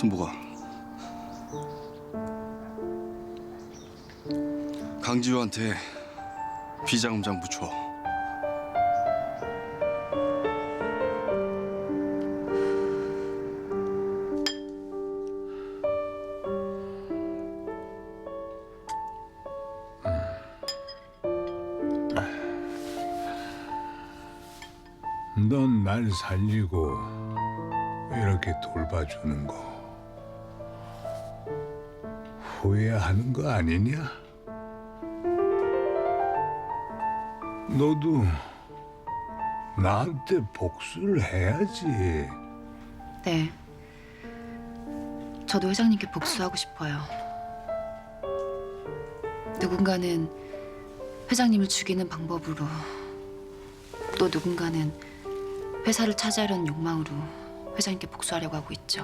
순보가. 강지우한테 비자금장 붙여. 넌 날 살리고 이렇게 돌봐주는 거 후회하는 거 아니냐? 너도 나한테 복수를 해야지. 네. 저도 회장님께 복수하고 싶어요. 누군가는 회장님을 죽이는 방법으로 또 누군가는 회사를 차지하려는 욕망으로 회장님께 복수하려고 하고 있죠.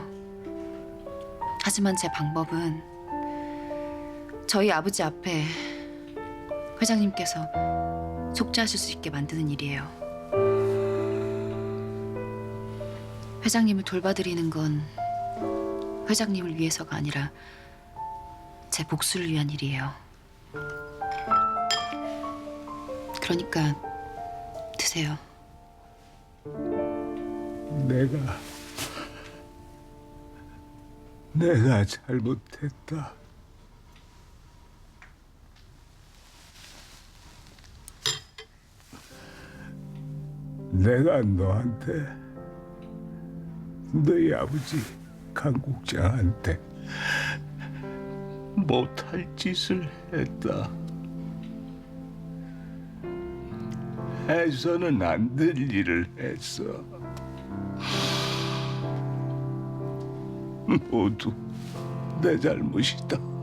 하지만 제 방법은 저희 아버지 앞에 회장님께서 속죄하실 수 있게 만드는 일이에요. 회장님을 돌봐드리는 건 회장님을 위해서가 아니라 제 복수를 위한 일이에요. 그러니까 드세요. 내가 내가 잘못했다. 내가 너한테 너희 아버지 강국장한테 못할 짓을 했다. 해서는 안 될 일을 했어. 모두 내 잘못이다.